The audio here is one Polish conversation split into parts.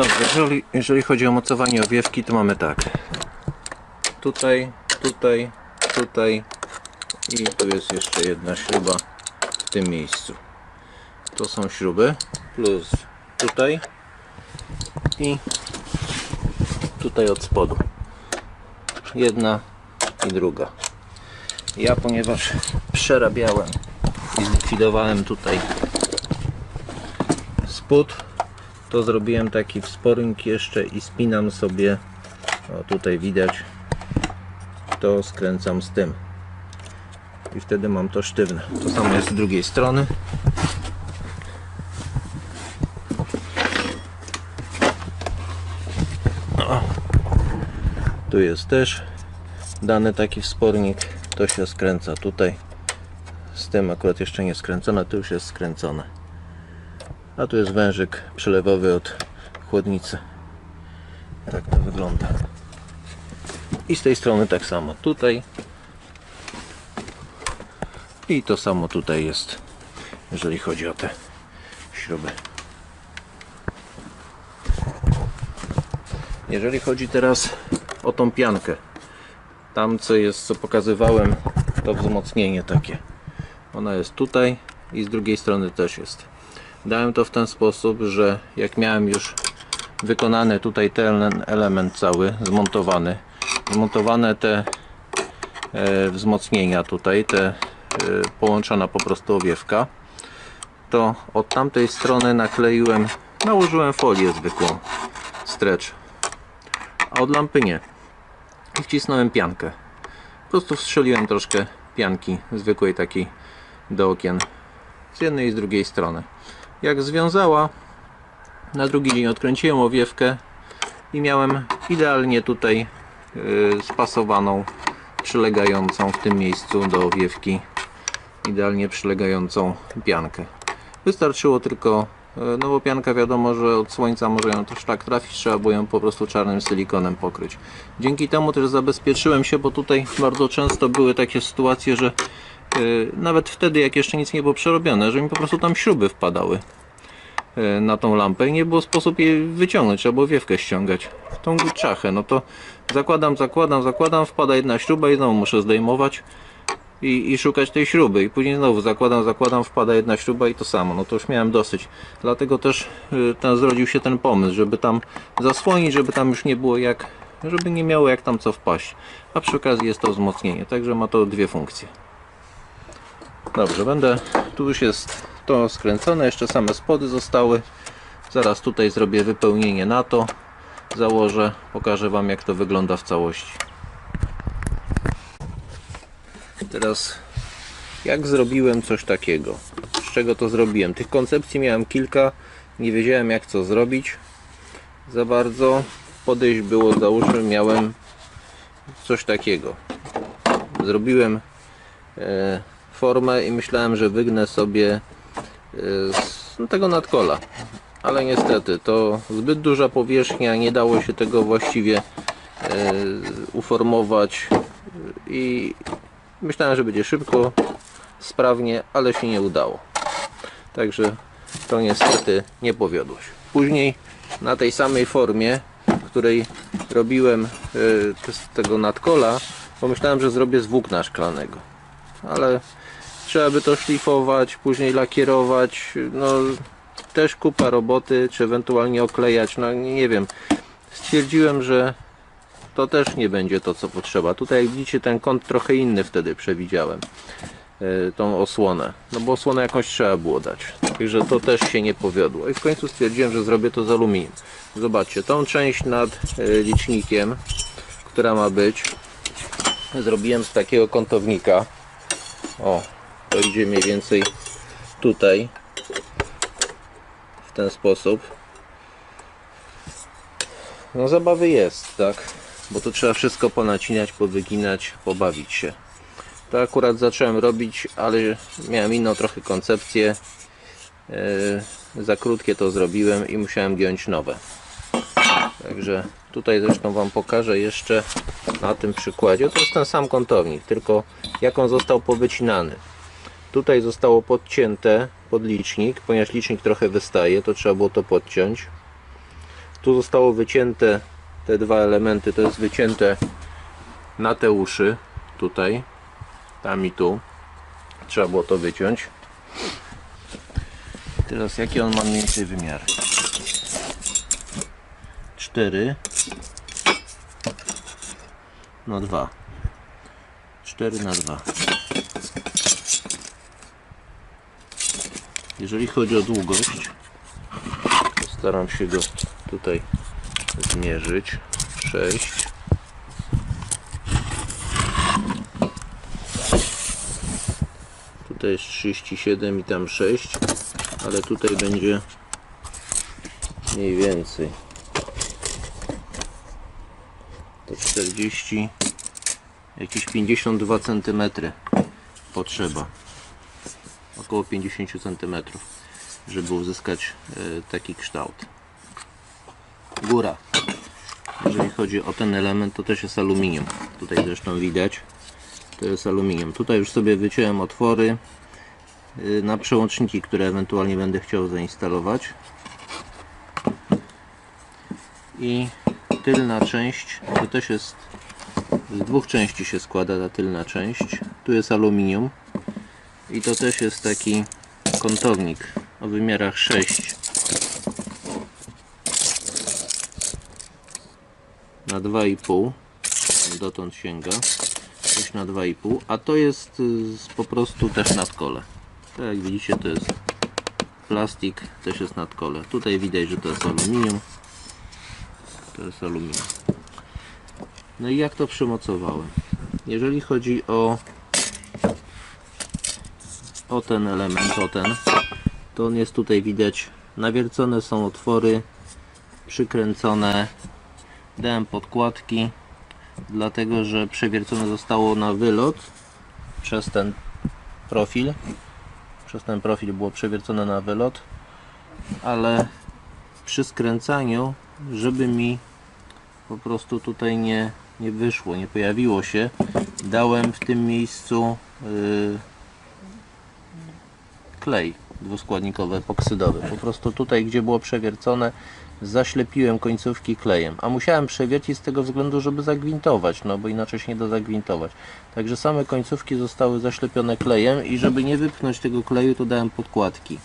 Dobrze, jeżeli, jeżeli chodzi o mocowanie owiewki, to mamy tak. Tutaj, tutaj, tutaj i tu jest jeszcze jedna śruba w tym miejscu. To są śruby plus tutaj i tutaj od spodu. Jedna i druga. Ja ponieważ przerabiałem i zlikwidowałem tutaj spód, to zrobiłem taki wspornik jeszcze i spinam sobie, o tutaj widać, to skręcam z tym i wtedy mam to sztywne. To samo jest z drugiej strony. O. Tu jest też dany taki wspornik. To się skręca tutaj. Z tym akurat jeszcze nie skręcone, to już jest skręcone. A tu jest wężyk przelewowy od chłodnicy. Tak to wygląda. I z tej strony tak samo. Tutaj i to samo tutaj jest, jeżeli chodzi o te śruby. Jeżeli chodzi teraz o tą piankę, tam co jest, co pokazywałem, to wzmocnienie takie. Ona jest tutaj i z drugiej strony też jest. Dałem to w ten sposób, że jak miałem już wykonany tutaj ten element cały, zmontowany, zmontowane te e, wzmocnienia tutaj, te e, połączona po prostu owiewka, to od tamtej strony nakleiłem, nałożyłem folię zwykłą, stretch, a od lampy nie. I wcisnąłem piankę. Po prostu wstrzeliłem troszkę pianki zwykłej takiej do okien z jednej i z drugiej strony. Jak związała, na drugi dzień odkręciłem owiewkę i miałem idealnie tutaj yy, spasowaną, przylegającą w tym miejscu do owiewki, idealnie przylegającą piankę. Wystarczyło tylko, yy, no bo pianka wiadomo, że od słońca może ją też tak trafić, trzeba było ją po prostu czarnym silikonem pokryć. Dzięki temu też zabezpieczyłem się, bo tutaj bardzo często były takie sytuacje, że nawet wtedy jak jeszcze nic nie było przerobione, że mi po prostu tam śruby wpadały e, na tą lampę i nie było sposób jej wyciągnąć, trzeba było wiewkę ściągać. W tą czachę, no to zakładam, zakładam, zakładam, wpada jedna śruba i znowu muszę zdejmować i, i szukać tej śruby. I później znowu zakładam, zakładam, wpada jedna śruba i to samo, no to już miałem dosyć. Dlatego też y, ten, zrodził się ten pomysł, żeby tam zasłonić, żeby tam już nie było jak żeby nie miało jak tam co wpaść. A przy okazji jest to wzmocnienie, także ma to dwie funkcje Dobrze, będę. Tu już jest to skręcone, jeszcze same spody zostały. Zaraz tutaj zrobię wypełnienie na to. Założę, pokażę Wam jak to wygląda w całości. Teraz jak zrobiłem coś takiego? Z czego to zrobiłem? Tych koncepcji miałem kilka, nie wiedziałem jak co zrobić za bardzo. Podejść było, załóżmy, miałem coś takiego. Zrobiłem e, formę i myślałem, że wygnę sobie e, z no, tego nadkola. Ale niestety to zbyt duża powierzchnia, nie dało się tego właściwie e, uformować i myślałem, że będzie szybko, sprawnie, ale się nie udało. Także to niestety nie powiodło się. Później na tej samej formie, której robiłem e, z tego nadkola, pomyślałem, że zrobię z włókna szklanego. Ale trzeba by to szlifować, później lakierować, no też kupa roboty, czy ewentualnie oklejać, no nie wiem. Stwierdziłem, że to też nie będzie to co potrzeba. Tutaj jak widzicie ten kąt trochę inny wtedy przewidziałem. e, Tą osłonę. No bo osłonę jakąś trzeba było dać. Także to też się nie powiodło. I w końcu stwierdziłem, że zrobię to z aluminium. Zobaczcie, tą część nad e, licznikiem, która ma być, zrobiłem z takiego kątownika. O, to idzie mniej więcej tutaj w ten sposób. No zabawy jest, tak? Bo tu trzeba wszystko ponacinać, powyginać, pobawić się. To akurat zacząłem robić, ale miałem inną trochę koncepcję. Yy, za krótkie to zrobiłem i musiałem giąć nowe. Także tutaj zresztą Wam pokażę jeszcze na tym przykładzie. To jest ten sam kątownik, tylko jak on został powycinany Tutaj zostało podcięte pod licznik, ponieważ licznik trochę wystaje, to trzeba było to podciąć. Tu zostało wycięte te dwa elementy, to jest wycięte na te uszy, tutaj, tam i tu. Trzeba było to wyciąć. Teraz jakie on ma mniej więcej wymiary? 4 na 2 4 na 2 jeżeli chodzi o długość staram się go tutaj zmierzyć. 6 tutaj jest 37 i tam 6 ale tutaj będzie mniej więcej. To 40 jakieś 52 cm potrzeba około 50 cm żeby uzyskać e, taki kształt. Góra. Jeżeli chodzi o ten element to też jest aluminium. Tutaj zresztą widać to jest aluminium. Tutaj już sobie wyciąłem otwory y, na przełączniki które ewentualnie będę chciał zainstalować. I tylna część to też jest z dwóch części się składa ta tylna część. Tu jest aluminium i to też jest taki kątownik o wymiarach 6 na 2,5 dotąd sięga. Coś na 2,5 a to jest y, po prostu też nadkole. Tak jak widzicie to jest plastik też jest nadkole. Tutaj widać, że to jest aluminium. To jest aluminium. No i jak to przymocowałem? Jeżeli chodzi o o ten element, o ten. To on jest tutaj widać. Nawiercone są otwory przykręcone. Dałem podkładki dlatego, że przewiercone zostało na wylot przez ten profil. Przez ten profil było przewiercone na wylot ale przy skręcaniu żeby mi po prostu tutaj nie, nie wyszło, nie pojawiło się dałem w tym miejscu yy, klej dwuskładnikowy, epoksydowy po prostu tutaj gdzie było przewiercone zaślepiłem końcówki klejem, a musiałem przewiercić z tego względu, żeby zagwintować, no bo inaczej się nie da zagwintować. Także same końcówki zostały zaślepione klejem i żeby nie wypchnąć tego kleju, to dałem podkładki.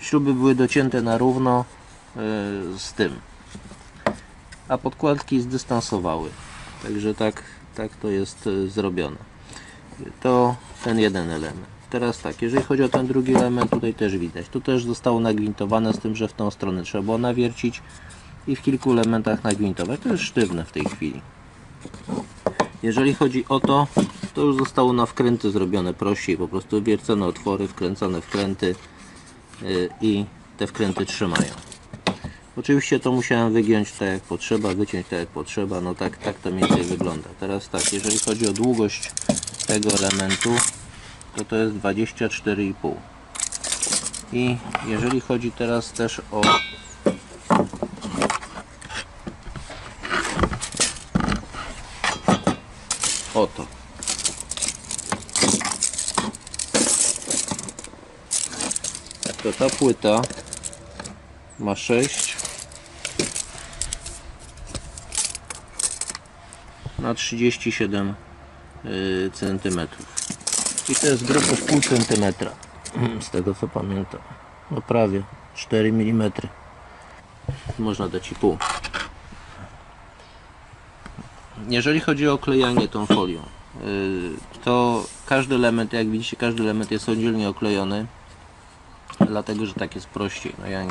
Śruby były docięte na równo yy, z tym, a podkładki zdystansowały. Także tak, tak to jest yy, zrobione. To ten jeden element. Teraz tak, jeżeli chodzi o ten drugi element, tutaj też widać. Tu też zostało nagwintowane z tym, że w tą stronę trzeba było nawiercić i w kilku elementach nagwintować. To jest sztywne w tej chwili. Jeżeli chodzi o to, to już zostało na wkręty zrobione prościej. Po prostu wiercone otwory, wkręcone wkręty yy, i te wkręty trzymają. Oczywiście to musiałem wygiąć tak jak potrzeba, wyciąć tak jak potrzeba, no tak, tak to mniej więcej wygląda. Teraz tak, jeżeli chodzi o długość tego elementu, to to jest 24,5 i jeżeli chodzi teraz też o o to to ta płyta ma 6 na 37 y, centymetrów i to jest grubo pół centymetra. Z tego co pamiętam. No prawie 4 mm można dać i pół. Jeżeli chodzi o klejanie tą folią yy, to każdy element jak widzicie każdy element jest oddzielnie oklejony dlatego, że tak jest prościej. No ja,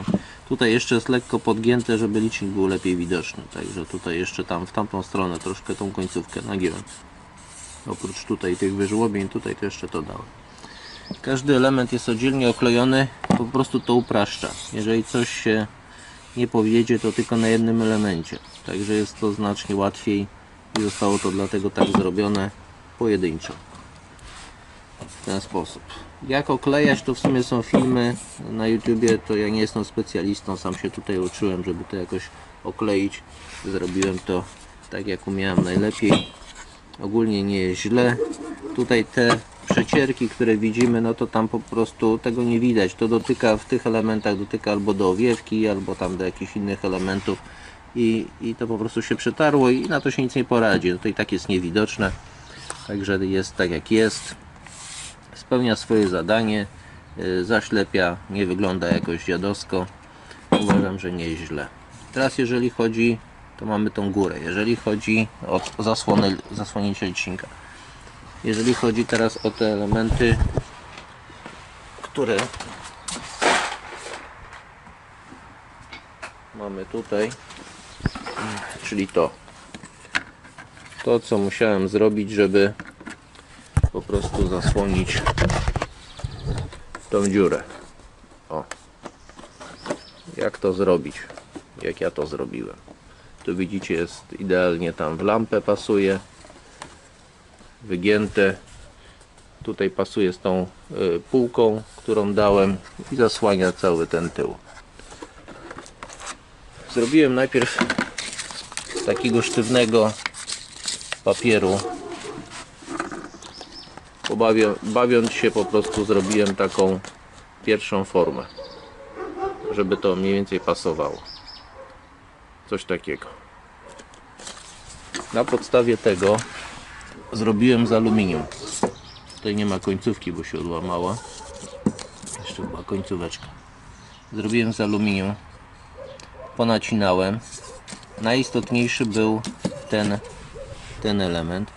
tutaj jeszcze jest lekko podgięte żeby licznik był lepiej widoczny. Także tutaj jeszcze tam w tamtą stronę troszkę tą końcówkę nagiąłem oprócz tutaj tych wyżłobień, tutaj to jeszcze to dałem. Każdy element jest oddzielnie oklejony, po prostu to upraszcza. Jeżeli coś się nie powiedzie, to tylko na jednym elemencie. Także jest to znacznie łatwiej i zostało to dlatego tak zrobione pojedynczo. W ten sposób. Jak oklejać, to w sumie są filmy na YouTubie, to ja nie jestem specjalistą, sam się tutaj uczyłem, żeby to jakoś okleić. Zrobiłem to tak jak umiałem najlepiej ogólnie nie jest źle tutaj te przecierki które widzimy no to tam po prostu tego nie widać to dotyka w tych elementach dotyka albo do owiewki albo tam do jakichś innych elementów i, i to po prostu się przetarło i na to się nic nie poradzi. No i tak jest niewidoczne. Także jest tak jak jest. Spełnia swoje zadanie. y, Zaślepia, nie wygląda jakoś dziadowsko. Uważam, że nie jest źle. Teraz jeżeli chodzi, to mamy tą górę. Jeżeli chodzi o zasłonę, zasłonięcie licznika. Jeżeli chodzi teraz o te elementy, które mamy tutaj, czyli to. To, co musiałem zrobić, żeby po prostu zasłonić tą dziurę. O. Jak to zrobić? Jak ja to zrobiłem? Tu widzicie, jest idealnie tam w lampę pasuje. Wygięte. Tutaj pasuje z tą y, półką, którą dałem i zasłania cały ten tył. Zrobiłem najpierw z takiego sztywnego papieru. Bawiąc się po prostu zrobiłem taką pierwszą formę, żeby to mniej więcej pasowało. Coś takiego. Na podstawie tego zrobiłem z aluminium. Tutaj nie ma końcówki, bo się odłamała. Jeszcze była końcóweczka. Zrobiłem z aluminium. Ponacinałem. Najistotniejszy był ten, ten element.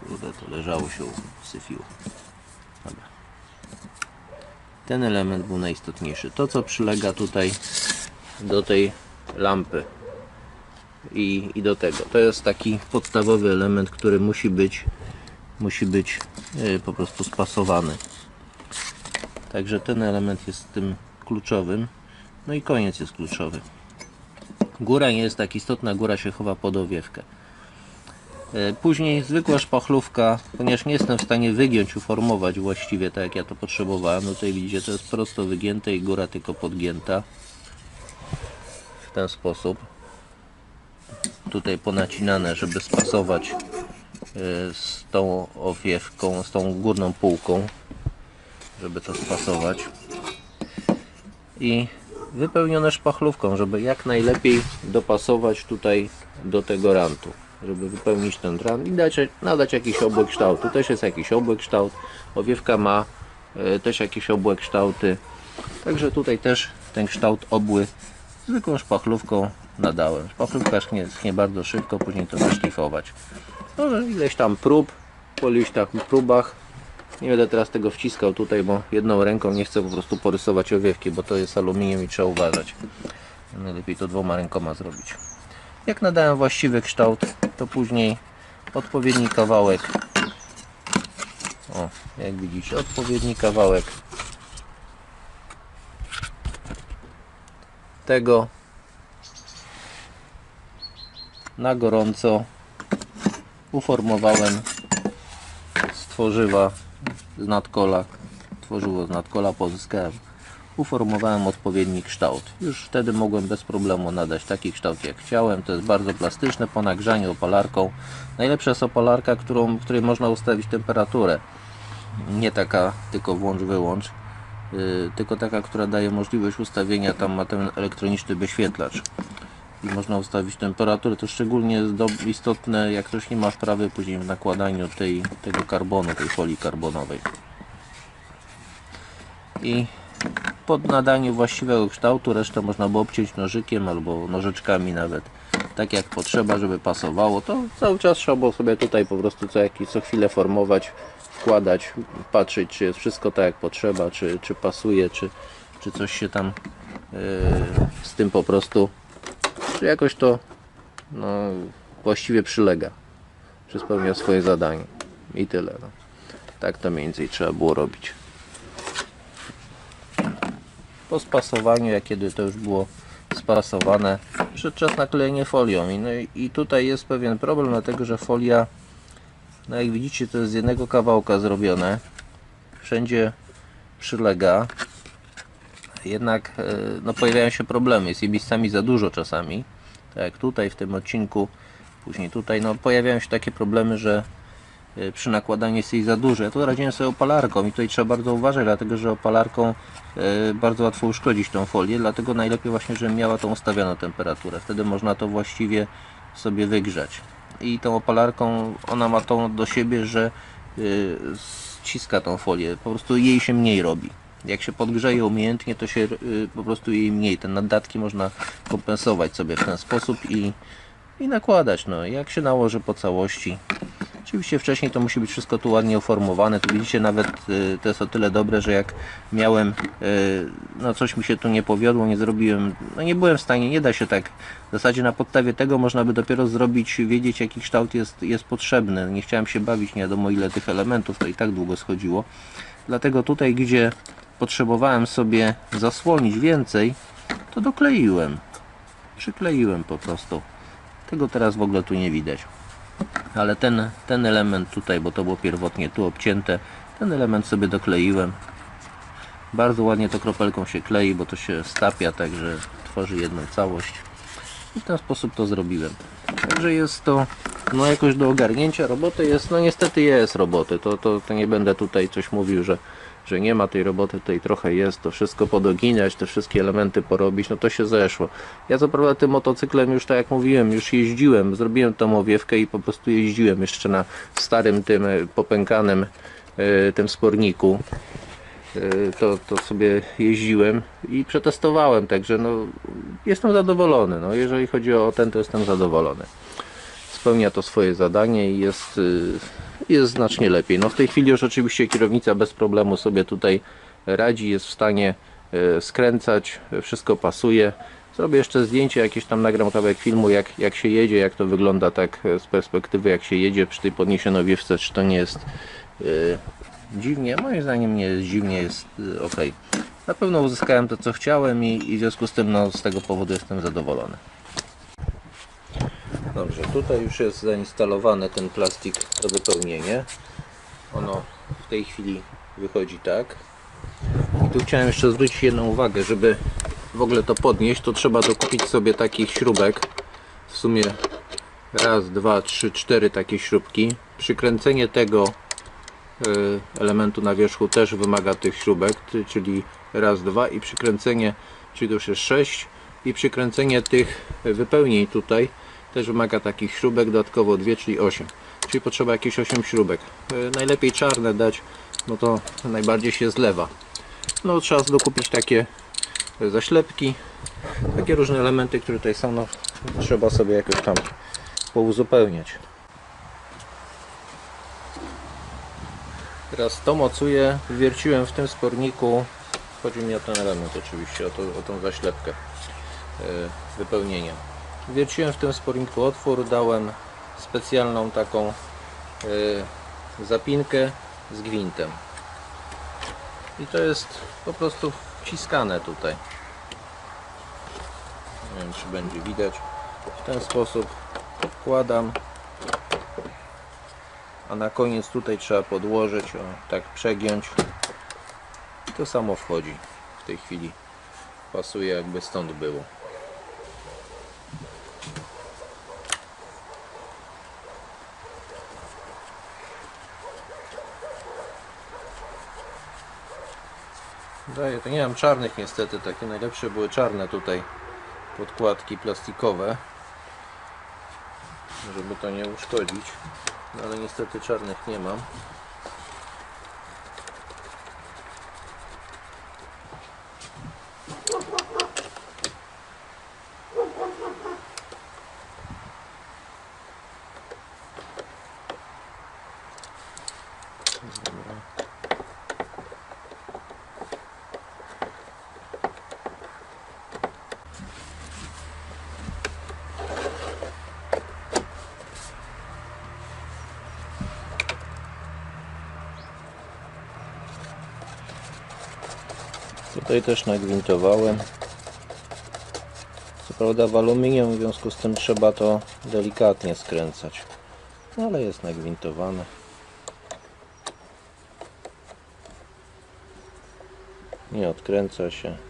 Kurde, to leżało się, syfiło. Dobra. Ten element był najistotniejszy. To, co przylega tutaj do tej lampy i, i do tego. To jest taki podstawowy element, który musi być musi być e, po prostu spasowany. Także ten element jest tym kluczowym. No i koniec jest kluczowy. Góra nie jest tak istotna, góra się chowa pod owiewkę. E, Później zwykła szpachlówka, ponieważ nie jestem w stanie wygiąć, uformować właściwie tak jak ja to potrzebowałem. No tutaj widzicie, to jest prosto wygięte i góra tylko podgięta. W ten sposób. Tutaj ponacinane, żeby spasować e, z tą owiewką, z tą górną półką, żeby to spasować. I wypełnione szpachlówką, żeby jak najlepiej dopasować tutaj do tego rantu. Żeby wypełnić ten rant i dać, nadać jakiś obły kształt. Tu też jest jakiś obły kształt. Owiewka ma e, też jakieś obłe kształty. Także tutaj też ten kształt obły zwykłą szpachlówką nadałem. Szpachlówka schnie, schnie bardzo szybko, później to zaszlifować. No, ileś tam prób, po ileś tam próbach. Nie będę teraz tego wciskał tutaj, bo jedną ręką nie chcę po prostu porysować owiewki, bo to jest aluminium i trzeba uważać. Najlepiej to dwoma rękoma zrobić. Jak nadałem właściwy kształt, to później odpowiedni kawałek. O, jak widzicie, odpowiedni kawałek tego na gorąco uformowałem z tworzywa z nadkola tworzywo z nadkola pozyskałem. Uformowałem odpowiedni kształt. Już wtedy mogłem bez problemu nadać taki kształt jak chciałem. To jest bardzo plastyczne po nagrzaniu opalarką. Najlepsza jest opalarka którą, której można ustawić temperaturę. Nie taka tylko włącz wyłącz tylko taka która daje możliwość ustawienia tam ma ten elektroniczny wyświetlacz i można ustawić temperaturę. To szczególnie jest istotne, jak ktoś nie ma wprawy później w nakładaniu tej, tego karbonu, tej folii karbonowej. I po nadaniu właściwego kształtu resztę można było obciąć nożykiem albo nożyczkami nawet tak jak potrzeba, żeby pasowało. To cały czas trzeba było sobie tutaj po prostu co, jakiś, co chwilę formować, wkładać, patrzeć czy jest wszystko tak jak potrzeba, czy, czy pasuje, czy, czy coś się tam yy, z tym po prostu czy jakoś to no, właściwie przylega, czy spełnia swoje zadanie i tyle. No. Tak to mniej więcej trzeba było robić. Po spasowaniu, jak kiedy to już było spasowane, przyszedł czas na klejenie folią. I, no, i- i tutaj jest pewien problem, dlatego że folia, no jak widzicie, to jest z jednego kawałka zrobione. Wszędzie przylega jednak e, no, pojawiają się problemy. Jest miejscami za dużo czasami. Tak jak tutaj w tym odcinku, później tutaj, no pojawiają się takie problemy, że e, przy nakładaniu jest jej za duże. Ja tu radziłem sobie opalarką i tutaj trzeba bardzo uważać, dlatego że opalarką e, bardzo łatwo uszkodzić tą folię, dlatego najlepiej właśnie, żebym miała tą ustawioną temperaturę. Wtedy można to właściwie sobie wygrzać. I tą opalarką ona ma tą do siebie, że y, ściska tą folię, po prostu jej się mniej robi. Jak się podgrzeje umiejętnie, to się y, po prostu jej mniej. Te naddatki można kompensować sobie w ten sposób i, i nakładać. No, jak się nałoży po całości. Oczywiście wcześniej to musi być wszystko tu ładnie uformowane. Tu widzicie nawet y, to jest o tyle dobre, że jak miałem, y, no coś mi się tu nie powiodło, nie zrobiłem, no nie byłem w stanie, nie da się tak. W zasadzie na podstawie tego można by dopiero zrobić, wiedzieć jaki kształt jest, jest potrzebny. Nie chciałem się bawić nie wiadomo ile tych elementów, to i tak długo schodziło. Dlatego tutaj, gdzie potrzebowałem sobie zasłonić więcej, to dokleiłem. Przykleiłem po prostu. Tego teraz w ogóle tu nie widać ale ten, ten element tutaj, bo to było pierwotnie tu obcięte, ten element sobie dokleiłem. Bardzo ładnie to kropelką się klei, bo to się stapia, także tworzy jedną całość. I w ten sposób to zrobiłem. Także jest to no jakoś do ogarnięcia roboty jest, no niestety jest roboty. To, to, to nie będę tutaj coś mówił, że, że nie ma tej roboty, tutaj trochę jest, to wszystko podoginać, te wszystkie elementy porobić, no to się zeszło. Ja co prawda tym motocyklem już tak jak mówiłem, już jeździłem, zrobiłem tą owiewkę i po prostu jeździłem jeszcze na starym tym popękanym e, tym sporniku. E, To, to sobie jeździłem i przetestowałem, także no, jestem zadowolony. No, jeżeli chodzi o ten, to jestem zadowolony spełnia to swoje zadanie i jest, y, jest znacznie lepiej. No w tej chwili już oczywiście kierownica bez problemu sobie tutaj radzi, jest w stanie y, skręcać, wszystko pasuje. Zrobię jeszcze zdjęcie, jakieś tam nagram kawałek filmu, jak, jak się jedzie, jak to wygląda tak z perspektywy, jak się jedzie przy tej podniesionej wiewce, czy to nie jest dziwnie. Moim zdaniem nie jest dziwnie, jest y, ok. Na pewno uzyskałem to, co chciałem i, i w związku z tym no, z tego powodu jestem zadowolony. Dobrze, tutaj już jest zainstalowany ten plastik do wypełnienia. Ono w tej chwili wychodzi tak. I tu chciałem jeszcze zwrócić jedną uwagę, żeby w ogóle to podnieść, to trzeba dokupić sobie takich śrubek. W sumie raz, dwa, trzy, cztery takie śrubki. Przykręcenie tego elementu na wierzchu też wymaga tych śrubek, czyli raz, dwa i przykręcenie, czyli to już jest sześć. I przykręcenie tych wypełnień tutaj też wymaga takich śrubek, dodatkowo dwie, czyli 8 czyli potrzeba jakieś 8 śrubek. E, najlepiej czarne dać, no to najbardziej się zlewa. No trzeba dokupić takie zaślepki. Takie różne elementy, które tutaj są, no trzeba sobie jakoś tam pouzupełniać teraz to mocuję, wierciłem w tym sporniku. Chodzi mi o ten element oczywiście, o, to, o tą zaślepkę e, wypełnienia wierciłem w tym sporniku otwór, dałem specjalną taką e, zapinkę z gwintem. I to jest po prostu wciskane tutaj. Nie wiem czy będzie widać. W ten sposób podkładam a na koniec tutaj trzeba podłożyć o, tak przegiąć. I to samo wchodzi. W tej chwili pasuje jakby stąd było. Daję, to nie mam czarnych niestety, takie najlepsze były czarne tutaj podkładki plastikowe żeby to nie uszkodzić ale niestety czarnych nie mam Tutaj też nagwintowałem. Co prawda w aluminium, w związku z tym trzeba to delikatnie skręcać. No, ale jest nagwintowane. Nie odkręca się.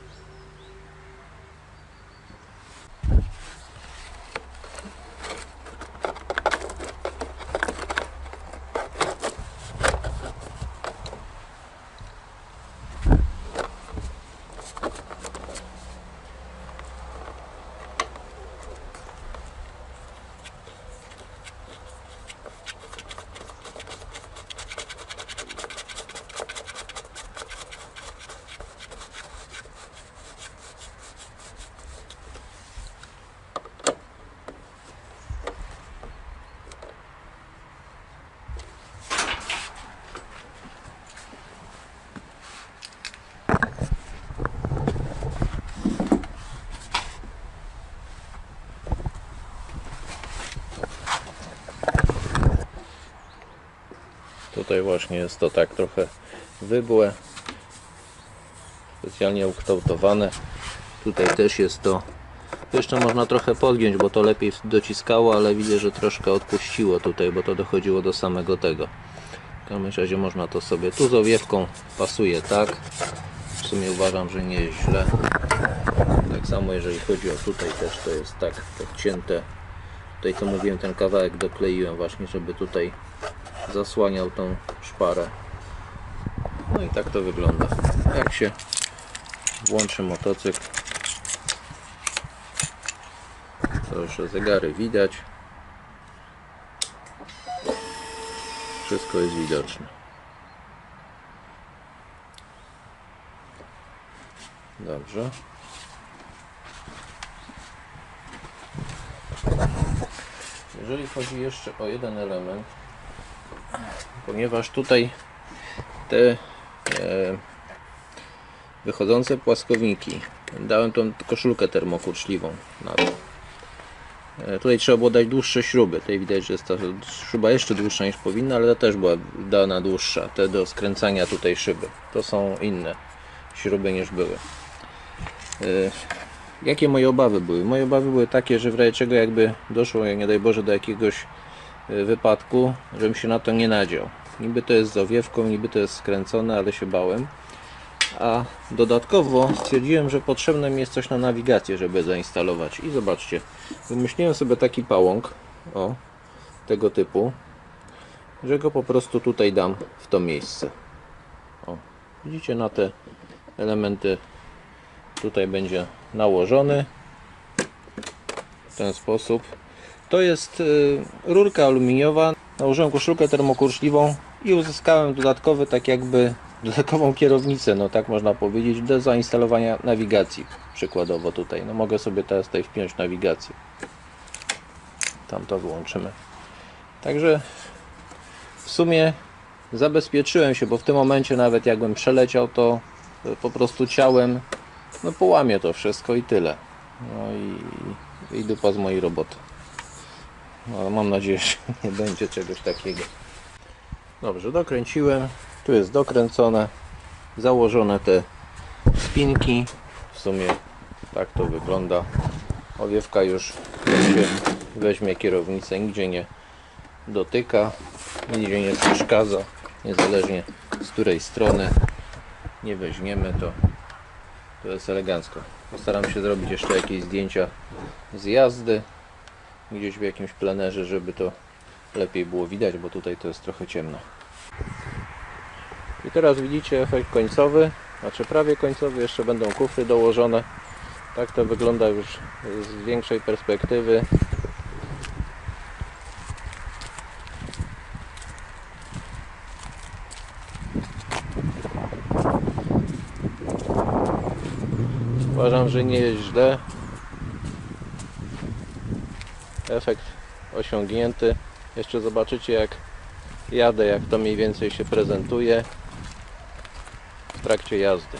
Tutaj właśnie jest to tak trochę wybłe. Specjalnie ukształtowane. Tutaj też jest to. Jeszcze można trochę podgiąć, bo to lepiej dociskało, ale widzę, że troszkę odpuściło tutaj, bo to dochodziło do samego tego. W każdym razie można to sobie tu z owiewką pasuje tak. W sumie uważam, że nie jest źle. Tak samo jeżeli chodzi o tutaj też to jest tak podcięte. Tutaj co mówiłem ten kawałek dokleiłem właśnie, żeby tutaj zasłaniał tą szparę. No i tak to wygląda. Jak się włączy motocykl, proszę zegary widać. Wszystko jest widoczne. Dobrze. Jeżeli chodzi jeszcze o jeden element, ponieważ tutaj te e, wychodzące płaskowniki dałem tą koszulkę termokurczliwą na to. E, tutaj trzeba było dać dłuższe śruby. Tutaj widać, że jest ta śruba jeszcze dłuższa niż powinna, ale ta też była dana dłuższa. Te do skręcania tutaj szyby. To są inne śruby niż były. E, Jakie moje obawy były? Moje obawy były takie, że w razie czego jakby doszło, nie daj Boże, do jakiegoś wypadku, żebym się na to nie nadział. Niby to jest z owiewką, niby to jest skręcone, ale się bałem. A dodatkowo stwierdziłem, że potrzebne mi jest coś na nawigację, żeby zainstalować. I zobaczcie, wymyśliłem sobie taki pałąk, o, tego typu, że go po prostu tutaj dam w to miejsce. O, widzicie, na te elementy tutaj będzie nałożony w ten sposób. To jest y, rurka aluminiowa. Nałożyłem koszulkę termokurczliwą i uzyskałem dodatkowy, tak jakby dodatkową kierownicę, no tak można powiedzieć, do zainstalowania nawigacji. Przykładowo tutaj. No mogę sobie teraz tutaj wpiąć nawigację. Tam to wyłączymy. Także w sumie zabezpieczyłem się, bo w tym momencie nawet jakbym przeleciał, to y, po prostu ciałem no połamię to wszystko i tyle. No i, i dupa z mojej roboty. No, ale mam nadzieję, że nie będzie czegoś takiego. Dobrze, dokręciłem. Tu jest dokręcone. Założone te spinki. W sumie tak to wygląda. Owiewka już weźmie, weźmie kierownicę, nigdzie nie dotyka, nigdzie nie przeszkadza. Niezależnie z której strony nie weźmiemy to to jest elegancko. Postaram się zrobić jeszcze jakieś zdjęcia z jazdy. Gdzieś w jakimś plenerze, żeby to lepiej było widać, bo tutaj to jest trochę ciemno. I teraz widzicie efekt końcowy, znaczy prawie końcowy, jeszcze będą kufry dołożone. Tak to wygląda już z większej perspektywy. Uważam, że nie jest źle. Efekt osiągnięty. Jeszcze zobaczycie jak jadę, jak to mniej więcej się prezentuje w trakcie jazdy.